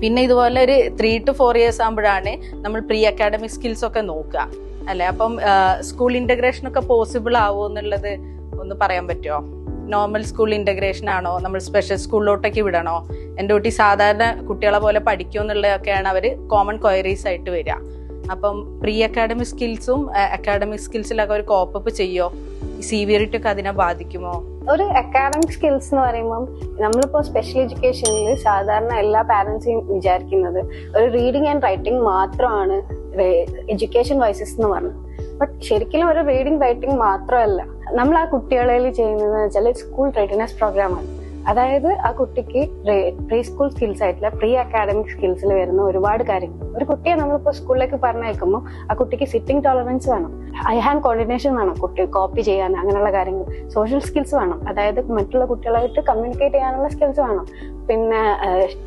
പിന്നെ ഇതുപോലെ ഒരു ത്രീ ടു ഫോർ ഇയേഴ്സ് ആകുമ്പോഴാണ് നമ്മൾ പ്രീ അക്കാഡമിക് സ്കിൽസ് ഒക്കെ നോക്കുക. അല്ലെ? അപ്പം സ്കൂൾ ഇന്റഗ്രേഷൻ ഒക്കെ പോസിബിൾ ആവുമോ എന്നുള്ളത് ഒന്ന് പറയാൻ പറ്റുമോ നോർമൽ സ്കൂൾ ഇന്റഗ്രേഷൻ ആണോ? നമ്മൾ സ്പെഷ്യൽ സ്കൂളിലോട്ടേക്ക് വിടണോ? എന്റെ കുട്ടി സാധാരണ കുട്ടികളെ പോലെ പഠിക്കുമോ എന്നുള്ളതൊക്കെയാണ് അവർ കോമൺ ക്വയറീസ് ആയിട്ട് വരിക. അപ്പം പ്രീ അക്കാഡമിക് സ്കിൽസും അക്കാഡമിക് സ്കിൽസിലൊക്കെ ഒരു കോപ്പപ്പ് ചെയ്യോ സീവിയറിറ്റി ഒക്കെ അതിനെ ബാധിക്കുമോ? ഒരു അക്കാഡമിക് സ്കിൽസ് എന്ന് പറയുമ്പം നമ്മളിപ്പോ സ്പെഷ്യൽ എഡ്യൂക്കേഷനിൽ സാധാരണ എല്ലാ പാരന്റ്സും വിചാരിക്കുന്നത് ഒരു റീഡിങ് ആൻഡ് റൈറ്റിംഗ് മാത്രമാണ് എഡ്യൂക്കേഷൻ വൈസസ് എന്ന് പറഞ്ഞത് ബട്ട് ശരിക്കും ഒരു റീഡിങ് റൈറ്റിംഗ് മാത്രമല്ല. നമ്മൾ ആ കുട്ടികളിൽ ചെയ്യുന്നത് വെച്ചാൽ സ്കൂൾ റെഡിനെസ് പ്രോഗ്രാമാണ് അതായത് ആ കുട്ടിക്ക് പ്രീ സ്കൂൾ സ്കിൽസ് ആയിട്ടുള്ള പ്രീ അക്കാഡമിക് സ്കിൽസിൽ വരുന്ന ഒരുപാട് കാര്യങ്ങൾ. ഒരു കുട്ടിയെ നമ്മളിപ്പോൾ സ്കൂളിലേക്ക് പറഞ്ഞയക്കുമ്പോൾ ആ കുട്ടിക്ക് സിറ്റിംഗ് ടോളറൻസ് വേണം. ഐ ഹാൻഡ് കോർഡിനേഷൻ വേണം കുട്ടി കോപ്പി ചെയ്യാൻ അങ്ങനെയുള്ള കാര്യങ്ങൾ. സോഷ്യൽ സ്കിൽസ് വേണം. അതായത് മറ്റുള്ള കുട്ടികളായിട്ട് കമ്മ്യൂണിക്കേറ്റ് ചെയ്യാനുള്ള സ്കിൽസ് വേണം. പിന്നെ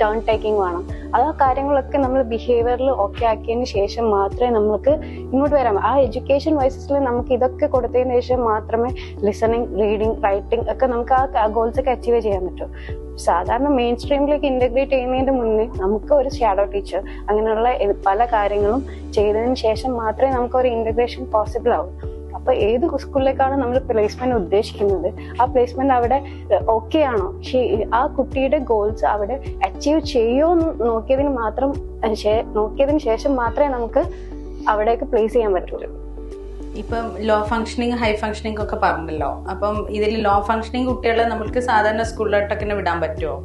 ടേൺ ടേക്കിംഗ് വേണം. ആ കാര്യങ്ങളൊക്കെ നമ്മൾ ബിഹേവിയറിൽ ഓക്കെ ആക്കിയതിന് ശേഷം മാത്രമേ നമുക്ക് ഇങ്ങോട്ട് വരാം ആ എഡ്യൂക്കേഷൻ വൈസസിൽ നമുക്ക് ഇതൊക്കെ കൊടുത്തതിന് ശേഷം മാത്രമേ ലിസണിങ് റീഡിങ് റൈറ്റിംഗ് ഒക്കെ നമുക്ക് ആ ഗോൾസ് ഒക്കെ അച്ചീവ് ചെയ്യാൻ പറ്റൂ. സാധാരണ മെയിൻ സ്ട്രീമിലേക്ക് ഇന്റഗ്രേറ്റ് ചെയ്യുന്നതിന് മുന്നേ നമുക്ക് ഒരു ഷാഡോ ടീച്ചർ അങ്ങനെയുള്ള പല കാര്യങ്ങളും ചെയ്തതിന് ശേഷം മാത്രമേ നമുക്ക് ഒരു ഇന്റഗ്രേഷൻ പോസിബിൾ ആവൂ. അപ്പൊ ഏത് സ്കൂളിലേക്കാണ് നമ്മൾ പ്ലേസ്മെന്റ് ഉദ്ദേശിക്കുന്നത്? ആ പ്ലേസ്മെന്റ് അവിടെ ഓക്കെ ആണോ? ആ കുട്ടിയുടെ ഗോൾസ് അവിടെ അച്ചീവ് ചെയ്യോ എന്ന് നോക്കിയതിന് മാത്രം നോക്കിയതിന് ശേഷം മാത്രമേ നമുക്ക് അവിടേക്ക് പ്ലേസ് ചെയ്യാൻ പറ്റുള്ളൂ ഇപ്പം ലോ ഫങ്ഷനിങ് ഹൈ ഫങ്ഷനിങ് ഒക്കെ പറഞ്ഞല്ലോ. അപ്പം ഇതിൽ ലോ ഫങ്ഷനിങ് കുട്ടികളെ നമുക്ക് സാധാരണ സ്കൂളിലോട്ടൊക്കെ വിടാൻ പറ്റുമോ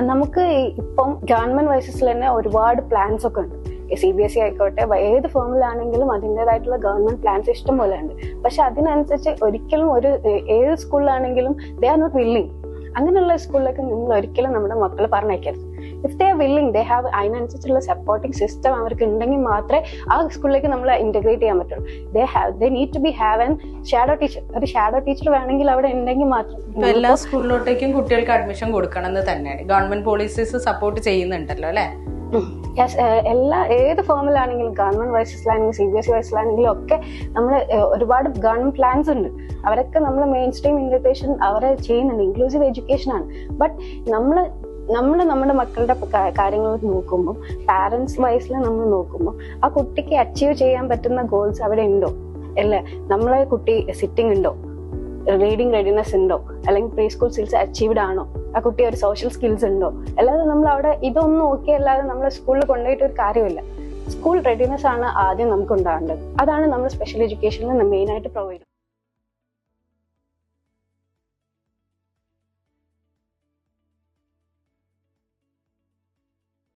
നമുക്ക് ഇപ്പം ഗവൺമെന്റ് വൈസസിൽ തന്നെ ഒരുപാട് പ്ലാൻസ് ഒക്കെ ഉണ്ട്. സി ബി എസ് ഇ ആയിക്കോട്ടെ ഏത് ഫോമിലാണെങ്കിലും അതിന്റെതായിട്ടുള്ള ഗവൺമെന്റ് പ്ലാൻസ് ഇഷ്ടം പോലെ ഉണ്ട്. പക്ഷെ അതിനനുസരിച്ച് ഒരിക്കലും ഒരു ഏത് സ്കൂളിലാണെങ്കിലും ദേ ആർ നോട്ട് വില്ലിങ് അങ്ങനെയുള്ള സ്കൂളിലേക്ക് നിങ്ങൾ ഒരിക്കലും നമ്മുടെ മക്കളെ പറഞ്ഞേക്കരുത് if they are willing they have അതിനനുസരിച്ചുള്ള സപ്പോർട്ടിംഗ് സിസ്റ്റം അവർക്ക് ഉണ്ടെങ്കിൽ മാത്രമേ ആ സ്കൂളിലേക്ക് നമ്മൾ ഇന്റഗ്രേറ്റ് ചെയ്യാൻ പറ്റുള്ളൂ. They have they need to be have an shadow teacher ഒരു ഷാഡോ ടീച്ചർ വേണമെങ്കിൽ അവിടെ ഉണ്ടെങ്കിൽ മാത്രം എല്ലാ സ്കൂളിലോട്ടേക്കും കുട്ടികൾക്ക് അഡ്മിഷൻ കൊടുക്കണം എന്ന് തന്നെയാണ്. ഗവൺമെന്റ് പോളിസീസ് സപ്പോർട്ട് ചെയ്യുന്നുണ്ടല്ലോ അല്ലെ? എല്ലാ ഏത് ഫോമിലാണെങ്കിലും ഗവൺമെന്റ് വൈസസിലാണെങ്കിലും സി ബി എസ് ഇ വൈസസിലാണെങ്കിലും ഒക്കെ നമ്മൾ ഒരുപാട് ഗവൺമെന്റ് പ്ലാൻസ് ഉണ്ട്. അവരൊക്കെ നമ്മൾ മെയിൻ സ്ട്രീം ഇൻവിറ്റേഷൻ അവരെ ചെയ്യുന്നുണ്ട് ഇൻക്ലൂസീവ് എഡ്യൂക്കേഷൻ ആണ്. ബട്ട് നമ്മൾ നമ്മൾ നമ്മുടെ മക്കളുടെ കാര്യങ്ങൾ നോക്കുമ്പോൾ പാരന്റ്സ് വൈസിൽ നമ്മൾ നോക്കുമ്പോൾ ആ കുട്ടിക്ക് അച്ചീവ് ചെയ്യാൻ പറ്റുന്ന ഗോൾസ് അവിടെ ഉണ്ടോ? അല്ലേ? നമ്മളെ കുട്ടി സിറ്റിംഗ് ഉണ്ടോ? റീഡിങ് റെഡിനെസ് ഉണ്ടോ അല്ലെങ്കിൽ പ്രീ സ്കൂൾ സ്കിൽസ് അച്ചീവ്ഡ് ആണോ? ആ കുട്ടി ഒരു സോഷ്യൽ സ്കിൽസ് ഉണ്ടോ? അല്ലാതെ നമ്മൾ അവിടെ ഇതൊന്നും നോക്കി അല്ലാതെ നമ്മൾ സ്കൂളിൽ കൊണ്ടുപോയിട്ട് ഒരു കാര്യമില്ല. സ്കൂൾ റെഡിനെസ് ആണ് ആദ്യം നമുക്ക് ഉണ്ടാകേണ്ടത്. അതാണ് നമ്മൾ സ്പെഷ്യൽ എഡ്യൂക്കേഷനിൽ മെയിൻ ആയിട്ട് പ്രൊവൈഡ്